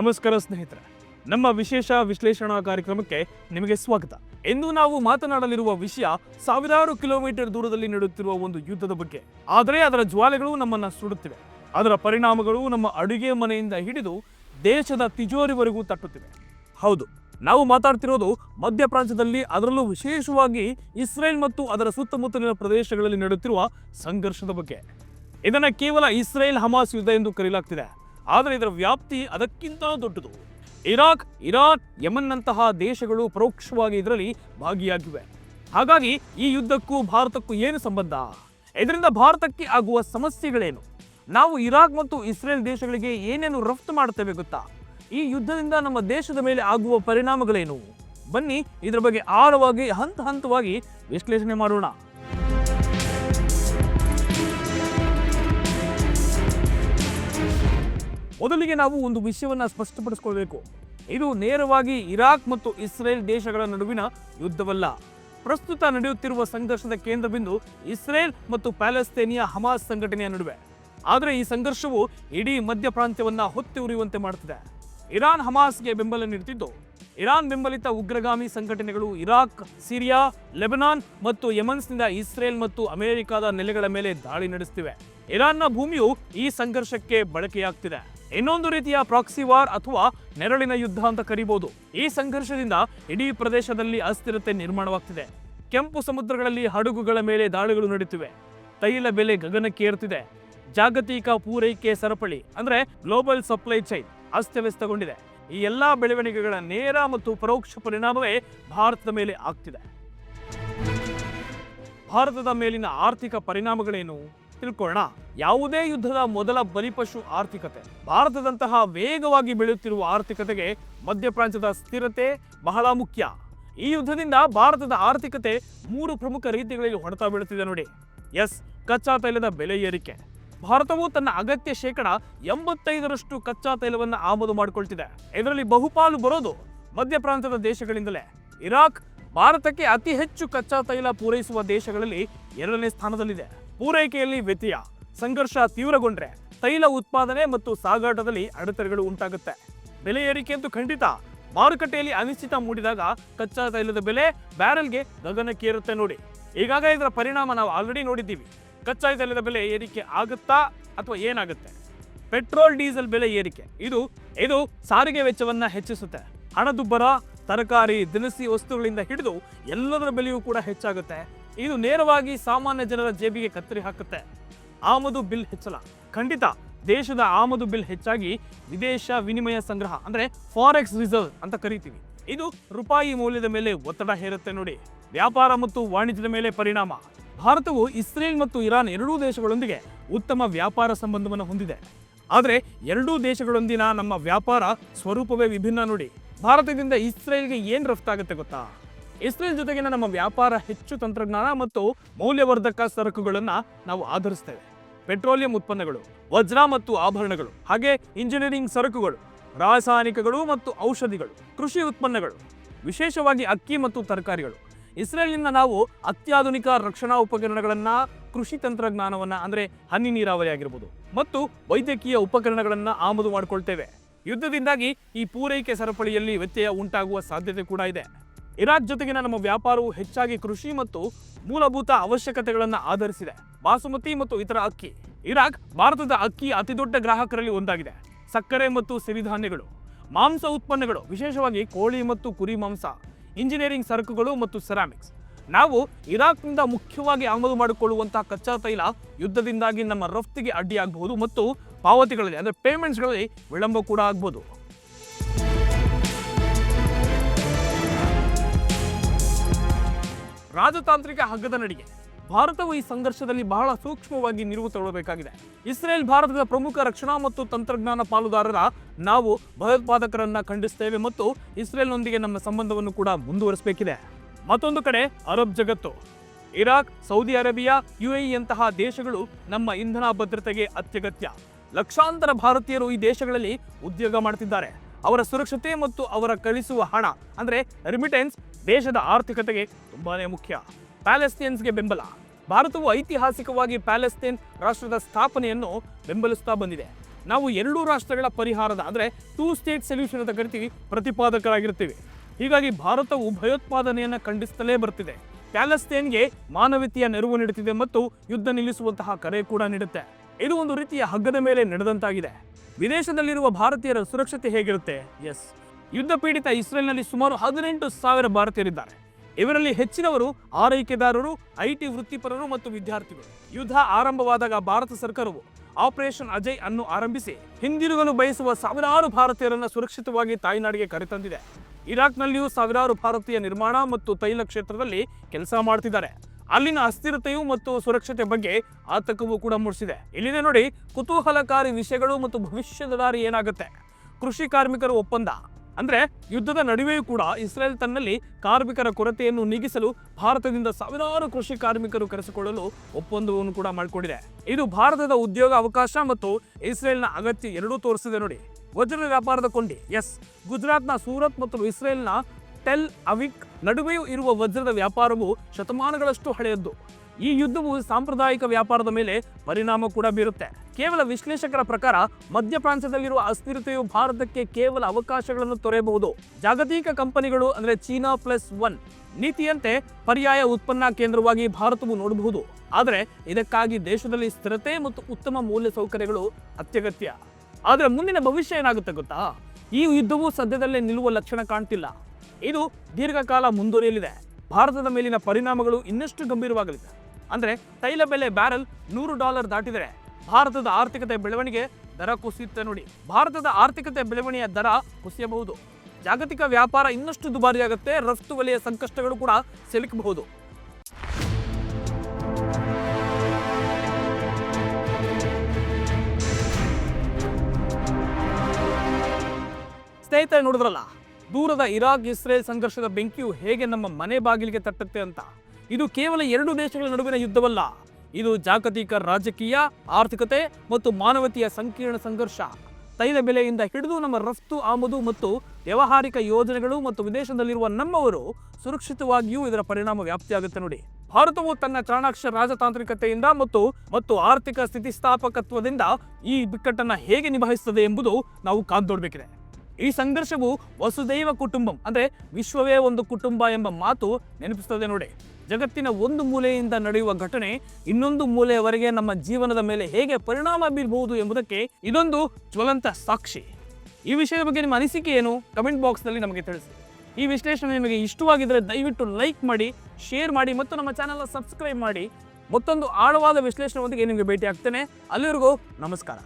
ನಮಸ್ಕಾರ ಸ್ನೇಹಿತರೆ. ನಮ್ಮ ವಿಶೇಷ ವಿಶ್ಲೇಷಣಾ ಕಾರ್ಯಕ್ರಮಕ್ಕೆ ನಿಮಗೆ ಸ್ವಾಗತ. ಇಂದು ನಾವು ಮಾತನಾಡಲಿರುವ ವಿಷಯ ಸಾವಿರಾರು ಕಿಲೋಮೀಟರ್ ದೂರದಲ್ಲಿ ನಡೆಯುತ್ತಿರುವ ಒಂದು ಯುದ್ಧದ ಬಗ್ಗೆ. ಆದರೆ ಅದರ ಜ್ವಾಲೆಗಳು ನಮ್ಮನ್ನ ಸುಡುತ್ತಿವೆ. ಅದರ ಪರಿಣಾಮಗಳು ನಮ್ಮ ಅಡುಗೆ ಮನೆಯಿಂದ ಹಿಡಿದು ದೇಶದ ತಿಜೋರಿವರೆಗೂ ತಟ್ಟುತ್ತಿವೆ. ಹೌದು, ನಾವು ಮಾತಾಡ್ತಿರೋದು ಮಧ್ಯಪ್ರಾಚ್ಯದಲ್ಲಿ ಅದರಲ್ಲೂ ವಿಶೇಷವಾಗಿ ಇಸ್ರೇಲ್ ಮತ್ತು ಅದರ ಸುತ್ತಮುತ್ತಲಿನ ಪ್ರದೇಶಗಳಲ್ಲಿ ನಡೆಯುತ್ತಿರುವ ಸಂಘರ್ಷದ ಬಗ್ಗೆ. ಇದನ್ನ ಕೇವಲ ಇಸ್ರೇಲ್ ಹಮಾಸ್ ಯುದ್ಧ ಎಂದು ಕರೆಯಲಾಗ್ತಿದೆ ಆದರೆ ಇದರ ವ್ಯಾಪ್ತಿ ಅದಕ್ಕಿಂತ ದೊಡ್ಡದು. ಇರಾಕ್ ಇರಾನ್ ಯಮನ್ನಂತಹ ದೇಶಗಳು ಪರೋಕ್ಷವಾಗಿ ಇದರಲ್ಲಿ ಭಾಗಿಯಾಗಿವೆ. ಹಾಗಾಗಿ ಈ ಯುದ್ಧಕ್ಕೂ ಭಾರತಕ್ಕೂ ಏನು ಸಂಬಂಧ? ಇದರಿಂದ ಭಾರತಕ್ಕೆ ಆಗುವ ಸಮಸ್ಯೆಗಳೇನು? ನಾವು ಇರಾಕ್ ಮತ್ತು ಇಸ್ರೇಲ್ ದೇಶಗಳಿಗೆ ಏನೇನು ರಫ್ತು ಮಾಡುತ್ತೇವೆ ಗೊತ್ತಾ? ಈ ಯುದ್ಧದಿಂದ ನಮ್ಮ ದೇಶದ ಮೇಲೆ ಆಗುವ ಪರಿಣಾಮಗಳೇನು? ಬನ್ನಿ, ಇದರ ಬಗ್ಗೆ ಆಳವಾಗಿ, ಹಂತ ಹಂತವಾಗಿ ವಿಶ್ಲೇಷಣೆ ಮಾಡೋಣ. ಮೊದಲಿಗೆ ನಾವು ಒಂದು ವಿಷಯವನ್ನ ಸ್ಪಷ್ಟಪಡಿಸಿಕೊಳ್ಬೇಕು. ಇದು ನೇರವಾಗಿ ಇರಾಕ್ ಮತ್ತು ಇಸ್ರೇಲ್ ದೇಶಗಳ ನಡುವಿನ ಯುದ್ಧವಲ್ಲ. ಪ್ರಸ್ತುತ ನಡೆಯುತ್ತಿರುವ ಸಂಘರ್ಷದ ಕೇಂದ್ರ ಬಿಂದು ಇಸ್ರೇಲ್ ಮತ್ತು ಪ್ಯಾಲೆಸ್ತೇನಿಯ ಹಮಾಸ್ ಸಂಘಟನೆಯ ನಡುವೆ. ಆದರೆ ಈ ಸಂಘರ್ಷವು ಇಡೀ ಮಧ್ಯ ಪ್ರಾಂತ್ಯವನ್ನು ಹೊತ್ತಿ ಉರಿಯುವಂತೆ ಮಾಡುತ್ತಿದೆ ಇರಾನ್ ಹಮಾಸ್ಗೆ ಬೆಂಬಲ ನೀಡುತ್ತಿದ್ದು ಇರಾನ್ ಬೆಂಬಲಿತ ಉಗ್ರಗಾಮಿ ಸಂಘಟನೆಗಳು ಇರಾಕ್, ಸಿರಿಯಾ, ಲೆಬನಾನ್ ಮತ್ತು ಯಮನ್ಸ್ನಿಂದ ಇಸ್ರೇಲ್ ಮತ್ತು ಅಮೆರಿಕದ ನೆಲೆಗಳ ಮೇಲೆ ದಾಳಿ ನಡೆಸುತ್ತಿವೆ ಇರಾನ್ನ ಭೂಮಿಯು ಈ ಸಂಘರ್ಷಕ್ಕೆ ಬಳಕೆಯಾಗ್ತಿದೆ. ಇನ್ನೊಂದು ರೀತಿಯ ಪ್ರಾಕ್ಸಿ ವಾರ್ ಅಥವಾ ನೆರಳಿನ ಯುದ್ಧ ಅಂತ ಕರಿಬಹುದು ಈ ಸಂಘರ್ಷದಿಂದ ಇಡೀ ಪ್ರದೇಶದಲ್ಲಿ ಅಸ್ಥಿರತೆ ನಿರ್ಮಾಣವಾಗ್ತಿದೆ. ಕೆಂಪು ಸಮುದ್ರಗಳಲ್ಲಿ ಹಡಗುಗಳ ಮೇಲೆ ದಾಳಿಗಳು ನಡೆಯುತ್ತಿವೆ ತೈಲ ಬೆಲೆ ಗಗನಕ್ಕೇರುತ್ತಿದೆ ಜಾಗತಿಕ ಪೂರೈಕೆ ಸರಪಳಿ, ಅಂದ್ರೆ ಗ್ಲೋಬಲ್ ಸಪ್ಲೈ ಚೈನ್ ಅಸ್ತವ್ಯಸ್ತಗೊಂಡಿದೆ. ಈ ಎಲ್ಲಾ ಬೆಳವಣಿಗೆಗಳ ನೇರ ಮತ್ತು ಪರೋಕ್ಷ ಪರಿಣಾಮವೇ ಭಾರತದ ಮೇಲೆ ಆಗ್ತಿದೆ. ಭಾರತದ ಮೇಲಿನ ಆರ್ಥಿಕ ಪರಿಣಾಮಗಳೇನು? ತಿಳ್ಕೊಳ್ಳೋಣ. ಯಾವುದೇ ಯುದ್ಧದ ಮೊದಲ ಬಲಿಪಶು ಆರ್ಥಿಕತೆ. ಭಾರತದಂತಹ ವೇಗವಾಗಿ ಬೆಳೆಯುತ್ತಿರುವ ಆರ್ಥಿಕತೆಗೆ ಮಧ್ಯಪ್ರಾಂತ್ಯದ ಸ್ಥಿರತೆ ಬಹಳ ಮುಖ್ಯ. ಈ ಯುದ್ಧದಿಂದ ಭಾರತದ ಆರ್ಥಿಕತೆ ಮೂರು ಪ್ರಮುಖ ರೀತಿಗಳಲ್ಲಿ ಹೊಡೆತ ಬೀಳುತ್ತಿದೆ ನೋಡಿ. ಎಸ್, ಕಚ್ಚಾ ತೈಲದ ಬೆಲೆ ಏರಿಕೆ. ಭಾರತವು ತನ್ನ ಅಗತ್ಯ ಶೇಕಡ ಎಂಬತ್ತೈದರಷ್ಟು ಕಚ್ಚಾ ತೈಲವನ್ನು ಆಮದು ಮಾಡಿಕೊಳ್ತಿದೆ. ಇದರಲ್ಲಿ ಬಹುಪಾಲು ಬರೋದು ಮಧ್ಯಪ್ರಾಂತ್ಯದ ದೇಶಗಳಿಂದಲೇ. ಇರಾಕ್, ಭಾರತಕ್ಕೆ ಅತಿ ಹೆಚ್ಚು ಕಚ್ಚಾ ತೈಲ ಪೂರೈಸುವ ದೇಶಗಳಲ್ಲಿ ಎರಡನೇ ಸ್ಥಾನದಲ್ಲಿದೆ. ಪೂರೈಕೆಯಲ್ಲಿ ವ್ಯತ್ಯಯ. ಸಂಘರ್ಷ ತೀವ್ರಗೊಂಡ್ರೆ ತೈಲ ಉತ್ಪಾದನೆ ಮತ್ತು ಸಾಗಾಟದಲ್ಲಿ ಅಡೆತಡೆಗಳು ಉಂಟಾಗುತ್ತೆ. ಬೆಲೆ ಏರಿಕೆ ಅಂತೂ ಖಂಡಿತ. ಮಾರುಕಟ್ಟೆಯಲ್ಲಿ ಅನಿಶ್ಚಿತ ಮೂಡಿದಾಗ ಕಚ್ಚಾ ತೈಲದ ಬೆಲೆ ಬ್ಯಾರೆಲ್ಗೆ ಗಗನಕ್ಕೇರುತ್ತೆ ನೋಡಿ. ಈಗಾಗಲೇ ಇದರ ಪರಿಣಾಮ ನಾವು ಆಲ್ರೆಡಿ ನೋಡಿದ್ದೀವಿ. ಕಚ್ಚಾ ತೈಲದ ಬೆಲೆ ಏರಿಕೆ ಆಗುತ್ತಾ ಅಥವಾ ಏನಾಗುತ್ತೆ? ಪೆಟ್ರೋಲ್, ಡೀಸೆಲ್ ಬೆಲೆ ಏರಿಕೆ. ಇದು ಇದು ಸಾರಿಗೆ ವೆಚ್ಚವನ್ನು ಹೆಚ್ಚಿಸುತ್ತೆ. ಹಣದುಬ್ಬರ, ತರಕಾರಿ, ದಿನಸಿ ವಸ್ತುಗಳಿಂದ ಹಿಡಿದು ಎಲ್ಲದರ ಬೆಲೆಯೂ ಕೂಡ ಹೆಚ್ಚಾಗುತ್ತೆ. ಇದು ನೇರವಾಗಿ ಸಾಮಾನ್ಯ ಜನರ ಜೇಬಿಗೆ ಕತ್ತರಿ ಹಾಕುತ್ತೆ. ಆಮದು ಬಿಲ್ ಹೆಚ್ಚಲ ಖಂಡಿತ ದೇಶದ ಆಮದು ಬಿಲ್ ಹೆಚ್ಚಾಗಿ ವಿದೇಶ ವಿನಿಮಯ ಸಂಗ್ರಹ, ಅಂದ್ರೆ ಫಾರೆಕ್ಸ್ ರಿಸರ್ವ್ ಅಂತ ಕರಿತೀವಿ. ಇದು ರೂಪಾಯಿ ಮೌಲ್ಯದ ಮೇಲೆ ಒತ್ತಡ ಹೇರುತ್ತೆ ನೋಡಿ. ವ್ಯಾಪಾರ ಮತ್ತು ವಾಣಿಜ್ಯದ ಮೇಲೆ ಪರಿಣಾಮ. ಭಾರತವು ಇಸ್ರೇಲ್ ಮತ್ತು ಇರಾನ್ ಎರಡೂ ದೇಶಗಳೊಂದಿಗೆ ಉತ್ತಮ ವ್ಯಾಪಾರ ಸಂಬಂಧವನ್ನು ಹೊಂದಿದೆ. ಆದರೆ ಎರಡೂ ದೇಶಗಳೊಂದಿನ ನಮ್ಮ ವ್ಯಾಪಾರ ಸ್ವರೂಪವೇ ವಿಭಿನ್ನ ನೋಡಿ. ಭಾರತದಿಂದ ಇಸ್ರೇಲ್ಗೆ ಏನು ರಫ್ತಾಗುತ್ತೆ ಗೊತ್ತಾ? ಇಸ್ರೇಲ್ ಜೊತೆಗಿನ ನಮ್ಮ ವ್ಯಾಪಾರ, ಹೆಚ್ಚು ತಂತ್ರಜ್ಞಾನ ಮತ್ತು ಮೌಲ್ಯವರ್ಧಕ ಸರಕುಗಳನ್ನು ನಾವು ಆಧರಿಸ್ತೇವೆ. ಪೆಟ್ರೋಲಿಯಂ ಉತ್ಪನ್ನಗಳು, ವಜ್ರ ಮತ್ತು ಆಭರಣಗಳು, ಹಾಗೆ ಇಂಜಿನಿಯರಿಂಗ್ ಸರಕುಗಳು, ರಾಸಾಯನಿಕಗಳು ಮತ್ತು ಔಷಧಿಗಳು, ಕೃಷಿ ಉತ್ಪನ್ನಗಳು, ವಿಶೇಷವಾಗಿ ಅಕ್ಕಿ ಮತ್ತು ತರಕಾರಿಗಳು. ಇಸ್ರೇಲ್ನಿಂದ ನಾವು ಅತ್ಯಾಧುನಿಕ ರಕ್ಷಣಾ ಉಪಕರಣಗಳನ್ನ, ಕೃಷಿ ತಂತ್ರಜ್ಞಾನವನ್ನ, ಅಂದರೆ ಹನಿ ನೀರಾವರಿ ಆಗಿರ್ಬೋದು, ಮತ್ತು ವೈದ್ಯಕೀಯ ಉಪಕರಣಗಳನ್ನ ಆಮದು ಮಾಡಿಕೊಳ್ತೇವೆ. ಯುದ್ಧದಿಂದಾಗಿ ಈ ಪೂರೈಕೆ ಸರಪಳಿಯಲ್ಲಿ ವ್ಯತ್ಯಯ ಉಂಟಾಗುವ ಸಾಧ್ಯತೆ ಕೂಡ ಇದೆ. ಇರಾಕ್ ಜೊತೆಗಿನ ನಮ್ಮ ವ್ಯಾಪಾರವು ಹೆಚ್ಚಾಗಿ ಕೃಷಿ ಮತ್ತು ಮೂಲಭೂತ ಅವಶ್ಯಕತೆಗಳನ್ನು ಆಧರಿಸಿದೆ. ಬಾಸುಮತಿ ಮತ್ತು ಇತರ ಅಕ್ಕಿ. ಇರಾಕ್ ಭಾರತದ ಅಕ್ಕಿ ಅತಿದೊಡ್ಡ ಗ್ರಾಹಕರಲ್ಲಿ ಒಂದಾಗಿದೆ. ಸಕ್ಕರೆ ಮತ್ತು ಸಿರಿಧಾನ್ಯಗಳು. ಮಾಂಸ ಉತ್ಪನ್ನಗಳು, ವಿಶೇಷವಾಗಿ ಕೋಳಿ ಮತ್ತು ಕುರಿ ಮಾಂಸ, ಇಂಜಿನಿಯರಿಂಗ್ ಸರಕುಗಳು ಮತ್ತು ಸೆರಾಮಿಕ್ಸ್ ನಾವು ಇರಾಕ್ನಿಂದ ಮುಖ್ಯವಾಗಿ ಆಮದು ಮಾಡಿಕೊಳ್ಳುವಂತಹ ಕಚ್ಚಾ ತೈಲ ಯುದ್ಧದಿಂದಾಗಿ ನಮ್ಮ ರಫ್ತಿಗೆ ಅಡ್ಡಿಯಾಗಬಹುದು ಮತ್ತು ಪಾವತಿಗಳಲ್ಲಿ, ಅಂದರೆ ಪೇಮೆಂಟ್ಸ್ಗಳಲ್ಲಿ ವಿಳಂಬ ಕೂಡ ಆಗ್ಬೋದು ರಾಜತಾಂತ್ರಿಕ ಹಗ್ಗದ ನಡಿಗೆ. ಭಾರತವು ಈ ಸಂಘರ್ಷದಲ್ಲಿ ಬಹಳ ಸೂಕ್ಷ್ಮವಾಗಿ ನಿಲುವು ತಗೊಳ್ಳಬೇಕಾಗಿದೆ ಇಸ್ರೇಲ್ ಭಾರತದ ಪ್ರಮುಖ ರಕ್ಷಣಾ ಮತ್ತು ತಂತ್ರಜ್ಞಾನ ಪಾಲುದಾರರ ನಾವು ಭಯೋತ್ಪಾದಕರನ್ನ ಖಂಡಿಸ್ತೇವೆ ಮತ್ತು ಇಸ್ರೇಲ್ನೊಂದಿಗೆ ನಮ್ಮ ಸಂಬಂಧವನ್ನು ಕೂಡ ಮುಂದುವರಿಸಬೇಕಿದೆ. ಮತ್ತೊಂದು ಕಡೆ ಅರಬ್ ಜಗತ್ತು. ಇರಾಕ್, ಸೌದಿ ಅರೇಬಿಯಾ ಯುಎಇಯಂತಹ ದೇಶಗಳು ನಮ್ಮ ಇಂಧನ ಭದ್ರತೆಗೆ ಅತ್ಯಗತ್ಯ. ಲಕ್ಷಾಂತರ ಭಾರತೀಯರು ಈ ದೇಶಗಳಲ್ಲಿ ಉದ್ಯೋಗ ಮಾಡ್ತಿದ್ದಾರೆ. ಅವರ ಸುರಕ್ಷತೆ ಮತ್ತು ಅವರ ಕಳಿಸುವ ಹಣ, ಅಂದ್ರೆ ರಿಮಿಟೆನ್ಸ್ ದೇಶದ ಆರ್ಥಿಕತೆಗೆ ತುಂಬಾನೇ ಮುಖ್ಯ. ಪ್ಯಾಲೆಸ್ತೀನ್ಸ್ಗೆ ಬೆಂಬಲ. ಭಾರತವು ಐತಿಹಾಸಿಕವಾಗಿ ಪ್ಯಾಲೆಸ್ತೀನ್ ರಾಷ್ಟ್ರದ ಸ್ಥಾಪನೆಯನ್ನು ಬೆಂಬಲಿಸ್ತಾ ಬಂದಿದೆ. ನಾವು ಎರಡೂ ರಾಷ್ಟ್ರಗಳ ಪರಿಹಾರದ, ಅಂದರೆ ಟೂ ಸ್ಟೇಟ್ ಸೊಲ್ಯೂಷನ್ ಅಂತ ಕರಿತೀವಿ, ಪ್ರತಿಪಾದಕರಾಗಿರ್ತೀವಿ. ಹೀಗಾಗಿ ಭಾರತವು ಭಯೋತ್ಪಾದನೆಯನ್ನು ಖಂಡಿಸುತ್ತಲೇ ಬರ್ತಿದೆ. ಪ್ಯಾಲೆಸ್ತೇನ್ಗೆ ಮಾನವೀಯತೆಯ ನೆರವು ನೀಡುತ್ತಿದೆ ಮತ್ತು ಯುದ್ಧ ನಿಲ್ಲಿಸುವಂತಹ ಕರೆ ಕೂಡ ನೀಡುತ್ತೆ. ಇದು ಒಂದು ರೀತಿಯ ಹಗ್ಗದ ಮೇಲೆ ನಡೆದಂತಾಗಿದೆ. ವಿದೇಶದಲ್ಲಿರುವ ಭಾರತೀಯರ ಸುರಕ್ಷತೆ ಹೇಗಿರುತ್ತೆ? ಎಸ್ ಯುದ್ಧ ಪೀಡಿತ ಇಸ್ರೇಲ್ನಲ್ಲಿ ಸುಮಾರು ಹದಿನೆಂಟು ಸಾವಿರ ಭಾರತೀಯರಿದ್ದಾರೆ. ಇವರಲ್ಲಿ ಹೆಚ್ಚಿನವರು ಆರೈಕೆದಾರರು, ಐಟಿ ವೃತ್ತಿಪರರು ಮತ್ತು ವಿದ್ಯಾರ್ಥಿಗಳು. ಯುದ್ಧ ಆರಂಭವಾದಾಗ ಭಾರತ ಸರ್ಕಾರವು ಆಪರೇಷನ್ ಅಜಯ್ ಅನ್ನು ಆರಂಭಿಸಿ, ಹಿಂದಿರುಗಲು ಬಯಸುವ ಸಾವಿರಾರು ಭಾರತೀಯರನ್ನು ಸುರಕ್ಷಿತವಾಗಿ ತಾಯ್ನಾಡಿಗೆ ಕರೆತಂದಿದೆ. ಇರಾಕ್ನಲ್ಲಿಯೂ ಸಾವಿರಾರು ಭಾರತೀಯ ನಿರ್ಮಾಣ ಮತ್ತು ತೈಲ ಕ್ಷೇತ್ರದಲ್ಲಿ ಕೆಲಸ ಮಾಡ್ತಿದ್ದಾರೆ. ಅಲ್ಲಿನ ಅಸ್ಥಿರತೆಯು ಮತ್ತು ಸುರಕ್ಷತೆ ಬಗ್ಗೆ ಆತಂಕವೂ ಕೂಡ ಮೂಡಿಸಿದೆ. ಇಲ್ಲಿನ ನೋಡಿ, ಕುತೂಹಲಕಾರಿ ವಿಷಯಗಳು ಮತ್ತು ಭವಿಷ್ಯದ ದಾರಿ ಏನಾಗುತ್ತೆ? ಕೃಷಿ ಕಾರ್ಮಿಕರ ಒಪ್ಪಂದ. ಅಂದ್ರೆ ಯುದ್ಧದ ನಡುವೆಯೂ ಕೂಡ ಇಸ್ರೇಲ್ ತನ್ನಲ್ಲಿ ಕಾರ್ಮಿಕರ ಕೊರತೆಯನ್ನು ನೀಗಿಸಲು ಭಾರತದಿಂದ ಸಾವಿರಾರು ಕೃಷಿ ಕಾರ್ಮಿಕರು ಕರೆಸಿಕೊಳ್ಳಲು ಒಪ್ಪಂದವನ್ನು ಕೂಡ ಮಾಡಿಕೊಂಡಿದೆ. ಇದು ಭಾರತದ ಉದ್ಯೋಗ ಅವಕಾಶ ಮತ್ತು ಇಸ್ರೇಲ್ನ ಅಗತ್ಯ ಎರಡೂ ತೋರಿಸಿದೆ ನೋಡಿ. ವಜ್ರದ ವ್ಯಾಪಾರದ ಕೊಂಡಿ ಎಸ್ ಗುಜರಾತ್ನ ಸೂರತ್ ಮತ್ತು ಇಸ್ರೇಲ್ನ ಟೆಲ್ ಅವಿಕ್ ನಡುವೆಯೂ ಇರುವ ವಜ್ರದ ವ್ಯಾಪಾರವು ಶತಮಾನಗಳಷ್ಟು ಹಳೆಯದ್ದು. ಈ ಯುದ್ಧವು ಸಾಂಪ್ರದಾಯಿಕ ವ್ಯಾಪಾರದ ಮೇಲೆ ಪರಿಣಾಮ ಕೂಡ ಬೀರುತ್ತೆ. ಕೇವಲ ವಿಶ್ಲೇಷಕರ ಪ್ರಕಾರ ಮಧ್ಯ ಪ್ರಾಂತ್ಯದಲ್ಲಿರುವ ಅಸ್ಥಿರತೆಯು ಭಾರತಕ್ಕೆ ಕೇವಲ ಅವಕಾಶಗಳನ್ನು ತೊರೆಯಬಹುದು. ಜಾಗತಿಕ ಕಂಪನಿಗಳು ಅಂದ್ರೆ ಚೀನಾ ಪ್ಲಸ್ ಒನ್ ನೀತಿಯಂತೆ ಪರ್ಯಾಯ ಉತ್ಪನ್ನ ಕೇಂದ್ರವಾಗಿ ಭಾರತವು ನೋಡಬಹುದು. ಆದರೆ ಇದಕ್ಕಾಗಿ ದೇಶದಲ್ಲಿ ಸ್ಥಿರತೆ ಮತ್ತು ಉತ್ತಮ ಮೂಲ್ಯ ಸೌಕರ್ಯಗಳು ಅತ್ಯಗತ್ಯ. ಆದರೆ ಮುಂದಿನ ಭವಿಷ್ಯ ಏನಾಗುತ್ತೆ ಗೊತ್ತಾ? ಈ ಯುದ್ಧವು ಸದ್ಯದಲ್ಲೇ ನಿಲ್ಲುವ ಲಕ್ಷಣ ಕಾಣ್ತಿಲ್ಲ. ಇದು ದೀರ್ಘಕಾಲ ಮುಂದುವರಿಯಲಿದೆ. ಭಾರತದ ಮೇಲಿನ ಪರಿಣಾಮಗಳು ಇನ್ನಷ್ಟು ಗಂಭೀರವಾಗಲಿದೆ. ಅಂದ್ರೆ ತೈಲ ಬೆಲೆ ಬ್ಯಾರಲ್ ನೂರು ಡಾಲರ್ ದಾಟಿದರೆ ಭಾರತದ ಆರ್ಥಿಕತೆ ಬೆಳವಣಿಗೆ ದರ ಕುಸಿಯುತ್ತೆ ನೋಡಿ. ಭಾರತದ ಆರ್ಥಿಕತೆ ಬೆಳವಣಿಗೆಯ ದರ ಕುಸಿಯಬಹುದು. ಜಾಗತಿಕ ವ್ಯಾಪಾರ ಇನ್ನಷ್ಟು ದುಬಾರಿಯಾಗುತ್ತೆ, ರಫ್ತು ವಲಯ ಸಂಕಷ್ಟಗಳು ಕೂಡ ಸಿಲುಕಬಹುದು. ಸ್ನೇಹಿತರೆ ನೋಡಿದ್ರಲ್ಲ, ದೂರದ ಇರಾಕ್ ಇಸ್ರೇಲ್ ಸಂಘರ್ಷದ ಬೆಂಕಿಯು ಹೇಗೆ ನಮ್ಮ ಮನೆ ಬಾಗಿಲಿಗೆ ತಟ್ಟುತ್ತೆ ಅಂತ? ಇದು ಕೇವಲ ಎರಡು ದೇಶಗಳ ನಡುವಿನ ಯುದ್ಧವಲ್ಲ. ಇದು ಜಾಗತಿಕ ರಾಜಕೀಯ, ಆರ್ಥಿಕತೆ ಮತ್ತು ಮಾನವತೆಯ ಸಂಕೀರ್ಣ ಸಂಘರ್ಷ. ತೈಲ ಬೆಲೆಯಿಂದ ಹಿಡಿದು ನಮ್ಮ ರಫ್ತು, ಆಮದು ಮತ್ತು ವ್ಯವಹಾರಿಕ ಯೋಜನೆಗಳು ಮತ್ತು ವಿದೇಶದಲ್ಲಿರುವ ನಮ್ಮವರು ಸುರಕ್ಷಿತವಾಗಿಯೂ ಇದರ ಪರಿಣಾಮ ವ್ಯಾಪ್ತಿಯಾಗುತ್ತೆ ನೋಡಿ. ಭಾರತವು ತನ್ನ ಚಾಣಾಕ್ಷ ರಾಜತಾಂತ್ರಿಕತೆಯಿಂದ ಮತ್ತು ಮತ್ತು ಆರ್ಥಿಕ ಸ್ಥಿತಿಸ್ಥಾಪಕತ್ವದಿಂದ ಈ ಬಿಕ್ಕಟ್ಟನ್ನು ಹೇಗೆ ನಿಭಾಯಿಸುತ್ತದೆ ಎಂಬುದು ನಾವು ಕಾದ್ನೋಡ್ಬೇಕಿದೆ ಈ ಸಂಘರ್ಷವು ವಸುದೈವ ಕುಟುಂಬಂ, ಅಂದ್ರೆ ವಿಶ್ವವೇ ಒಂದು ಕುಟುಂಬ ಎಂಬ ಮಾತು ನೆನಪಿಸ್ತದೆ ನೋಡಿ. ಜಗತ್ತಿನ ಒಂದು ಮೂಲೆಯಿಂದ ನಡೆಯುವ ಘಟನೆ ಇನ್ನೊಂದು ಮೂಲೆಯವರೆಗೆ ನಮ್ಮ ಜೀವನದ ಮೇಲೆ ಹೇಗೆ ಪರಿಣಾಮ ಬೀರಬಹುದು ಎಂಬುದಕ್ಕೆ ಇದೊಂದು ಜ್ವಲಂತ ಸಾಕ್ಷಿ. ಈ ವಿಷಯದ ಬಗ್ಗೆ ನಿಮ್ಮ ಅನಿಸಿಕೆ ಏನು? ಕಮೆಂಟ್ ಬಾಕ್ಸ್ನಲ್ಲಿ ನಮಗೆ ತಿಳಿಸಿ. ಈ ವಿಶ್ಲೇಷಣೆ ನಿಮಗೆ ಇಷ್ಟವಾಗಿದ್ದರೆ ದಯವಿಟ್ಟು ಲೈಕ್ ಮಾಡಿ, ಶೇರ್ ಮಾಡಿ ಮತ್ತು ನಮ್ಮ ಚಾನಲ್ನ ಸಬ್ಸ್ಕ್ರೈಬ್ ಮಾಡಿ. ಮತ್ತೊಂದು ಆಳವಾದ ವಿಶ್ಲೇಷಣೆಯೊಂದಿಗೆ ನಿಮಗೆ ಭೇಟಿ ಆಗ್ತೇನೆ ಅಲ್ಲಿವರೆಗೂ ನಮಸ್ಕಾರ.